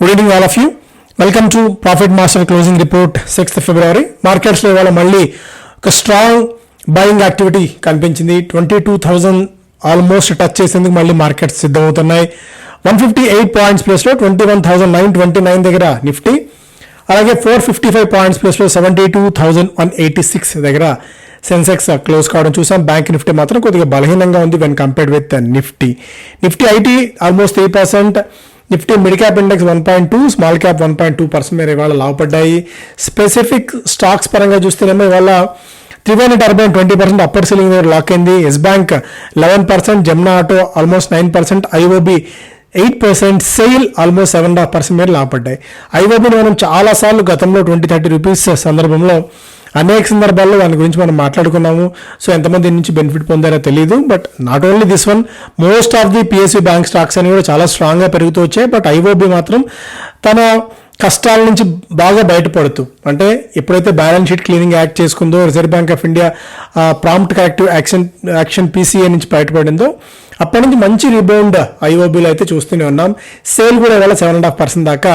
Good evening all of you welcome to profit master closing report sixth February మార్కెట్స్లో ఇవాళ మళ్ళీ ఒక strong buying activity కనిపించింది. Twenty two thousand almost touch చేసేందుకు మళ్ళీ మార్కెట్స్ సిద్ధమవుతున్నాయి. వన్ ఫిఫ్టీ ఎయిట్ పాయింట్స్ ప్లేస్లో twenty one thousand nine twenty nine దగ్గర నిఫ్టీ. అలాగే ఫోర్ ఫిఫ్టీ ఫైవ్ పాయింట్స్ ప్లేస్లో seventy two thousand one eighty six దగ్గర సెన్సెక్స్ క్లోజ్ కావడం చూసాం. బ్యాంక్ నిఫ్టీ మాత్రం కొద్దిగా బలహీనంగా ఉంది when compared with Nifty. Nifty IT almost three percent Nifty mid cap index one point two small cap one point two percent మేర ఇవాళ లాభపడ్డాయి స్పెసిఫిక్ స్టాక్స్ పరంగా చూస్తేనేమో ఇవాళ Triveni turbine twenty percent upper ceiling దగ్గర లాక్ అయింది. Yes Bank eleven percent Jamna Auto almost nine percent IOB eight percent SAIL almost seven half percent మీద లాభపడ్డాయి ఐఓబిని మనం చాలాసార్లు గతంలో ట్వంటీ థర్టీ రూపీస్ సందర్భంలో అనేక సందర్భాల్లో దాని గురించి మనం మాట్లాడుకున్నాము. సో ఎంతమంది దీని నుంచి బెనిఫిట్ పొందారో తెలియదు but not only this one most of the PSC bank stocks అని కూడా చాలా స్ట్రాంగ్గా పెరుగుతూ వచ్చాయి. బట్ ఐఓబి మాత్రం తన కష్టాల నుంచి బాగా బయటపడుతూ అంటే ఎప్పుడైతే balance sheet cleaning act చేసుకుందో Reserve Bank of India prompt active action action PCA నుంచి బయటపడిందో అప్పటి నుంచి మంచి రిబౌండ్ ఐఓబీలో అయితే చూస్తూనే ఉన్నాం. సేల్ కూడా ఇవాళ సెవెన్ అండ్ హాఫ్ పర్సెంట్ దాకా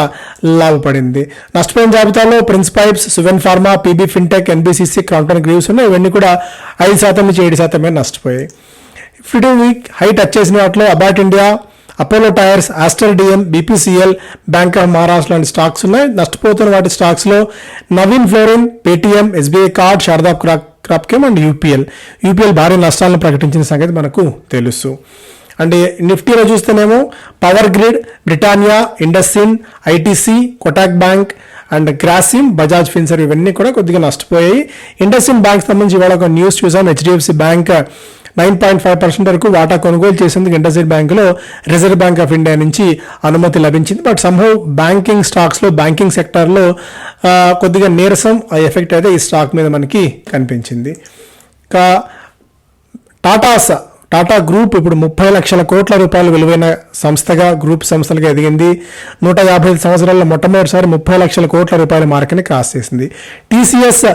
లాభపడింది. నష్టపోయిన జాబితాలో Prince Pipes Suven pharma PB Fintech NBCC Crompton Greaves ఉన్నాయి. ఇవన్నీ కూడా ఐదు శాతం నుంచి ఏడు శాతమే నష్టపోయాయి. ఫిఫ్టీ వీక్ హై టచ్ చేసిన వాటిలో Abbott India Apollo Tyres Aster DM BPCL Bank of Maharashtra లాంటి స్టాక్స్ ఉన్నాయి. నష్టపోతున్న వాటి స్టాక్స్లో Navin Fluorine Paytm SBI Card Sharda crop Cropchem and UPL UPL భారీ నష్టాలను ప్రకటించిన సంగతి మనకు తెలుసు. అండ్ నిఫ్టీలో చూస్తేనేమో Power Grid Britannia IndusInd ITC Kotak bank and Grasim Bajaj Finserv ఇవన్నీ కూడా కొద్దిగా నష్టపోయాయి. ఇండస్ఇన్ బ్యాంక్ సంబంధించి ఇవాళ ఒక న్యూస్ చూసాం. HDFC Bank nine point five percent వరకు వాటా కొనుగోలు చేసేందుకు ఇండస్ఇన్ బ్యాంకులో రిజర్వ్ బ్యాంక్ ఆఫ్ ఇండియా నుంచి అనుమతి లభించింది. బట్ సంభవ్ బ్యాంకింగ్ స్టాక్స్లో బ్యాంకింగ్ సెక్టార్లో కొద్దిగా నీరసం ఆ ఎఫెక్ట్ అయితే ఈ స్టాక్ మీద మనకి కనిపించింది. ఇంకా టాటాస్ టాటా గ్రూప్ ఇప్పుడు ముప్పై లక్షల కోట్ల రూపాయలు విలువైన సంస్థగా గ్రూప్ సంస్థలుగా ఎదిగింది. నూట యాభై ఐదు సంవత్సరాల్లో మొట్టమొదటిసారి ముప్పై లక్షల కోట్ల రూపాయల మార్కెట్ని క్రాస్ చేసింది. టీసీఎస్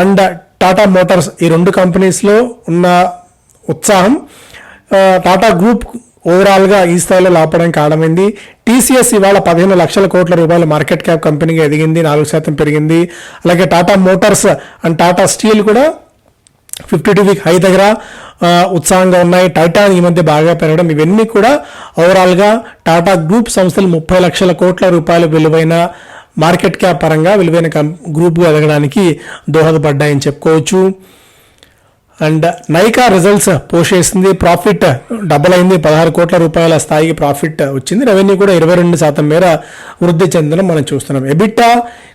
అండ్ టాటా మోటార్స్ ఈ రెండు కంపెనీస్లో ఉన్న ఉత్సాహం. టాటా గ్రూప్ ఓవరాల్గా ఈ స్థాయిలో లాపడానికి కారణమైంది. టీసీఎస్ ఇవాళ పదిహేను లక్షల కోట్ల రూపాయల మార్కెట్ క్యాప్ కంపెనీగా ఎదిగింది. నాలుగు శాతం పెరిగింది. అలాగే Tata Motors and Tata Steel కూడా ఫిఫ్టీ టూ వీక్ హై దగ్గర ఉత్సాహంగా ఉన్నాయి. టైటాన్ ఈ మధ్య బాగా పెరగడం ఇవన్నీ కూడా ఓవరాల్గా టాటా గ్రూప్ సంస్థలు ముప్పై లక్షల కోట్ల రూపాయల విలువైన మార్కెట్ క్యాప్ పరంగా విలువైన కం గ్రూప్గా ఎదగడానికి దోహదపడ్డాయని చెప్పుకోవచ్చు. అండ్ నైకా రిజల్ట్స్ పోస్ట్ చేసింది ప్రాఫిట్ డబుల్ అయింది. పదహారు కోట్ల రూపాయల స్థాయికి ప్రాఫిట్ వచ్చింది. రెవెన్యూ కూడా ఇరవై రెండు శాతం మేర వృద్ధి చెందడం మనం చూస్తున్నాం. ఎబిట్టా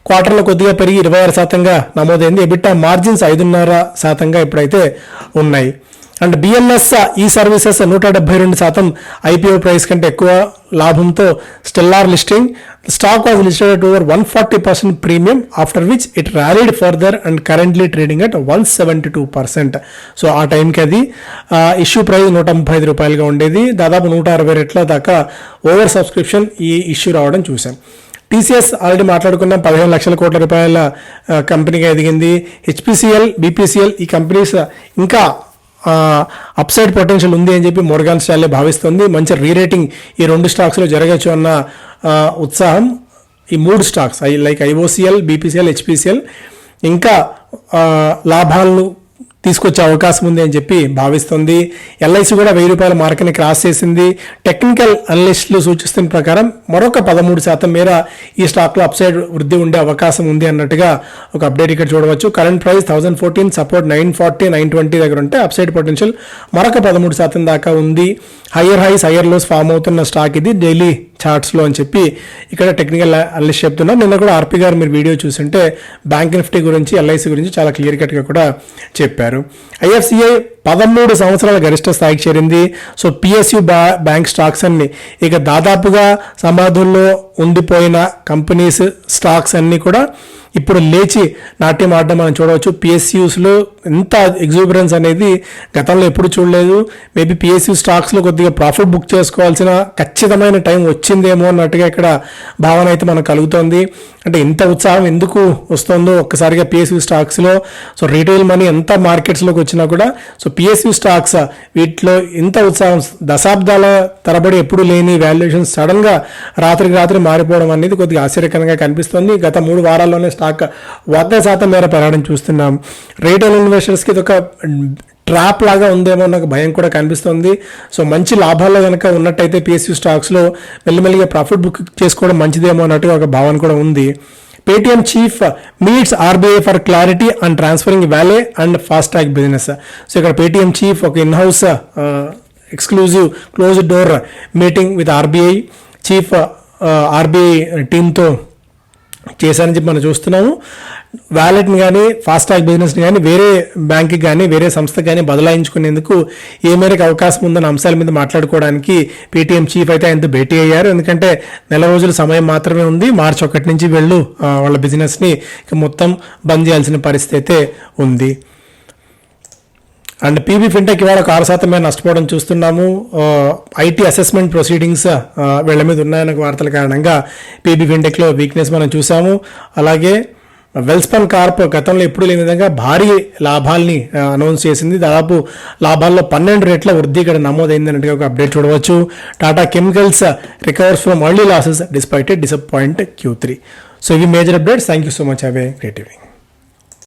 క్వార్టర్లో కొద్దిగా పెరిగి ఇరవై ఆరు శాతంగా నమోదైంది. ఎబిట్టా మార్జిన్స్ ఐదున్నర శాతంగా ఇప్పుడైతే ఉన్నాయి. అండ్ బిఎల్ఎస్ ఈ సర్వీసెస్ నూట డెబ్బై రెండు శాతం ఐపీఓ ప్రైస్ కంటే ఎక్కువ లాభంతో stellar listing. Stock was listed at over one forty percent premium after which it rallied further and currently trading at one seventy two percent so ఆ టైంకి అది ఇష్యూ ప్రైస్ నూట ముప్పై ఐదు రూపాయలుగా ఉండేది. దాదాపు నూట అరవై రెట్ల దాకా ఓవర్ సబ్స్క్రిప్షన్ ఈ ఇష్యూ రావడం చూసాం టీసీఎస్ ఆల్రెడీ మాట్లాడుకున్నాం పదిహేను లక్షల కోట్ల రూపాయల కంపెనీగా ఎదిగింది. హెచ్పిసిఎల్ బీపీసీఎల్ ఈ కంపెనీస్ ఇంకా అప్సైడ్ పొటెన్షియల్ ఉంది అని చెప్పి మోర్గాన్ స్టాలే భావిస్తుంది. మంచి రీరేటింగ్ ఈ రెండు స్టాక్స్లో జరగచ్చు అన్న ఉత్సాహం ఈ మూడు stocks I like IOCL BPCL HPCL ఇంకా లాభాలను తీసుకొచ్చే అవకాశం ఉంది అని చెప్పి భావిస్తుంది. ఎల్ఐసి కూడా వెయ్యి రూపాయల మార్కెట్ని క్రాస్ చేసింది. టెక్నికల్ అనలిస్టులు సూచిస్తున్న ప్రకారం మరొక పదమూడు శాతం మేర ఈ స్టాక్లో అప్సైడ్ వృద్ధి ఉండే అవకాశం ఉంది అన్నట్టుగా ఒక అప్డేట్ ఇక్కడ చూడవచ్చు. Current price thousand fourteen support nine forty nine twenty దగ్గర ఉంటే అప్సైడ్ పొటెన్షియల్ మరొక పదమూడు శాతం దాకా ఉంది. Higher highs higher lows form అవుతున్న స్టాక్ ఇది. డైలీ చార్ట్స్లో అని చెప్పి ఇక్కడ టెక్నికల్ అనలిస్ట్ చెప్తున్నారు. నిన్న కూడా ఆర్పి గారు మీరు వీడియో చూసుంటే బ్యాంక్ నిఫ్టీ గురించి ఎల్ఐసి గురించి చాలా క్లియర్ కట్గా కూడా చెప్పారు. ఐఎఫ్సిఐ పదమూడు సంవత్సరాల గరిష్ట స్థాయికి చేరింది. సో పిఎస్యు బ్యా బ్యాంక్ స్టాక్స్ అన్ని ఇక దాదాపుగా సమాధుల్లో ఉండిపోయిన కంపెనీస్ స్టాక్స్ అన్ని కూడా ఇప్పుడు లేచి నాట్యం ఆడడం మనం చూడవచ్చు. పిఎస్యూస్లో ఎంత ఎగ్జూబరెన్స్ అనేది గతంలో ఎప్పుడు చూడలేదు. మేబీ పిఎస్యూ స్టాక్స్లో కొద్దిగా ప్రాఫిట్ బుక్ చేసుకోవాల్సిన ఖచ్చితమైన టైం వచ్చిందేమో అన్నట్టుగా ఇక్కడ భావన అయితే మనకు కలుగుతోంది. అంటే ఇంత ఉత్సాహం ఎందుకు వస్తుందో ఒక్కసారిగా పిఎస్యూ స్టాక్స్లో సో రీటైల్ మనీ ఎంత మార్కెట్స్లోకి వచ్చినా కూడా సో పిఎస్యు స్టాక్స్ వీటిలో ఇంత ఉత్సాహం దశాబ్దాల తరబడి ఎప్పుడు లేని వాల్యుయేషన్ సడన్గా రాత్రికి రాత్రి మారిపోవడం అనేది కొద్దిగా ఆశ్చర్యకరంగా కనిపిస్తుంది. గత మూడు వారాల్లోనే స్టాక్ వంద శాతం మేర పెరగడం చూస్తున్నాం. రీటైల్ ఇన్వెస్టర్స్కి ఇది ఒక ట్రాప్ లాగా ఉందేమో నాకు భయం కూడా కనిపిస్తుంది. సో మంచి లాభాల్లో కనుక ఉన్నట్టయితే పిఎస్యూ స్టాక్స్లో మెల్లిమెల్లిగా ప్రాఫిట్ బుక్ చేసుకోవడం మంచిదేమో అన్నట్టుగా ఒక భావన కూడా ఉంది. Paytm chief meets RBI for clarity and transferring wallet and fast track business so ఇక్కడ పేటిఎం చీఫ్ ఒక in house exclusive close door meeting with RBI chief RBI టీంతో చేశారని చెప్పి మనం చూస్తున్నాము. వ్యాలెట్ని కానీ ఫాస్టాగ్ బిజినెస్ని కానీ వేరే బ్యాంక్కి కానీ వేరే సంస్థకి కానీ బదలాయించుకునేందుకు ఏ మేరకు అవకాశం ఉందన్న అంశాల మీద మాట్లాడుకోవడానికి పేటీఎం చీఫ్ అయితే ఆయనతో భేటీ అయ్యారు. ఎందుకంటే నెల రోజుల సమయం మాత్రమే ఉంది. మార్చి ఒకటి నుంచి వెళ్ళు వాళ్ళ బిజినెస్ని మొత్తం బంద్ చేయాల్సిన పరిస్థితి అయితే ఉంది. అండ్ పీబీ ఫిన్టెక్ ఇవాళ ఒక ఆరు శాతం నష్టపోవడం చూస్తున్నాము. ఐటీ అసెస్మెంట్ ప్రొసీడింగ్స్ వీళ్ళ మీద ఉన్నాయన్న వార్తల కారణంగా పీబీ ఫిన్టెక్లో వీక్నెస్ మనం చూసాము. అలాగే వెల్స్పన్ కార్ప్ గతంలో ఎప్పుడు లేని విధంగా భారీ లాభాల్ని అనౌన్స్ చేసింది. దాదాపు లాభాల్లో పన్నెండు రేట్ల వృద్ధి ఇక్కడ నమోదైంది అన్నట్టుగా ఒక అప్డేట్ చూడవచ్చు. Tata Chemicals recovers from early losses despite disappoint Q three. So ఇవి major updates. Thank you so much. Have a great evening.